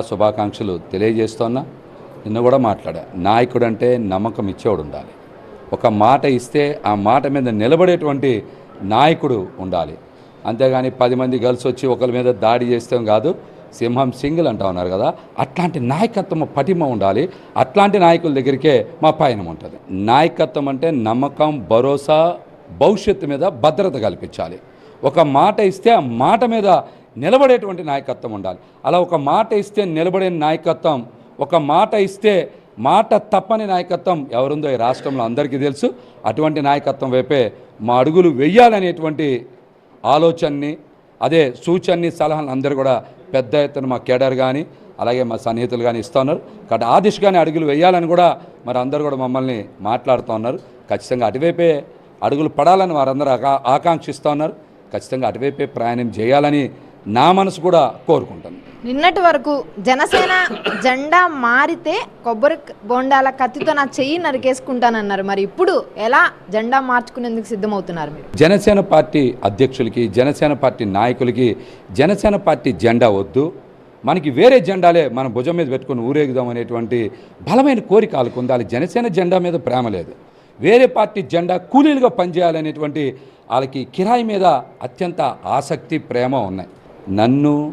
శుభాకాంక్షలు తెలియజేస్తున్నా నిన్న కూడా మాట్లాడా. నాయకుడు అంటే నమ్మకం ఇచ్చేవాడు ఉండాలి. ఒక మాట ఇస్తే ఆ మాట మీద నిలబడేటువంటి నాయకుడు ఉండాలి. అంతేగాని పది మంది కలిసి వచ్చి ఒకరి మీద దాడి చేస్తాం కాదు. సింహం సింగిల్ అంటా ఉన్నారు కదా. అట్లాంటి నాయకత్వం పటిమ ఉండాలి. అట్లాంటి నాయకుల దగ్గరికే మా పయనం ఉంటుంది. నాయకత్వం అంటే నమ్మకం భరోసా భవిష్యత్తు మీద భద్రత కల్పించాలి. ఒక మాట ఇస్తే ఆ మాట మీద నిలబడేటువంటి నాయకత్వం ఉండాలి. అలా ఒక మాట ఇస్తే నిలబడే నాయకత్వం ఒక మాట ఇస్తే మాట తప్పని నాయకత్వం ఎవరుందో ఈ రాష్ట్రంలో అందరికీ తెలుసు. అటువంటి నాయకత్వం వైపే మా అడుగులు వెయ్యాలనేటువంటి ఆలోచనని అదే సూచనని సలహాలు అందరూ కూడా పెద్ద ఎత్తున మా కేడర్ కానీ అలాగే మా సన్నిహితులు కానీ ఇస్తున్నారు కాబట్టి ఆ దిశగానే అడుగులు వేయాలని కూడా మరి అందరూ కూడా మమ్మల్ని మాట్లాడుతూ ఉన్నారు. ఖచ్చితంగా అటువైపే అడుగులు పడాలని వారందరూ ఆకా ఆకాంక్షిస్తూ ఉన్నారు. ఖచ్చితంగా అటువైపే ప్రయాణం చేయాలని నా మనసు కూడా కోరుకుంటాను నిన్నటి వరకు జనసేన జెండా మారితే కొబ్బరి బొండాల కత్తితో నా చెయ్యి నరికేసుకుంటానన్నారు. మరి ఇప్పుడు ఎలా జెండా మార్చుకునేందుకు సిద్ధమవుతున్నారు మీరు? జనసేన పార్టీ అధ్యక్షులకి జనసేన పార్టీ నాయకులకి జనసేన పార్టీ జెండా వద్దు. మనకి వేరే జెండాలే మన భుజం మీద పెట్టుకుని ఊరేగుదాం అనేటువంటి బలమైన కోరిక వాళ్ళకు ఉంది జనసేన జెండా మీద ప్రేమ లేదు. వేరే పార్టీ జెండా కూలీలుగా పనిచేయాలనేటువంటి వాళ్ళకి కిరాయి మీద అత్యంత ఆసక్తి ప్రేమ ఉన్నాయి. నన్ను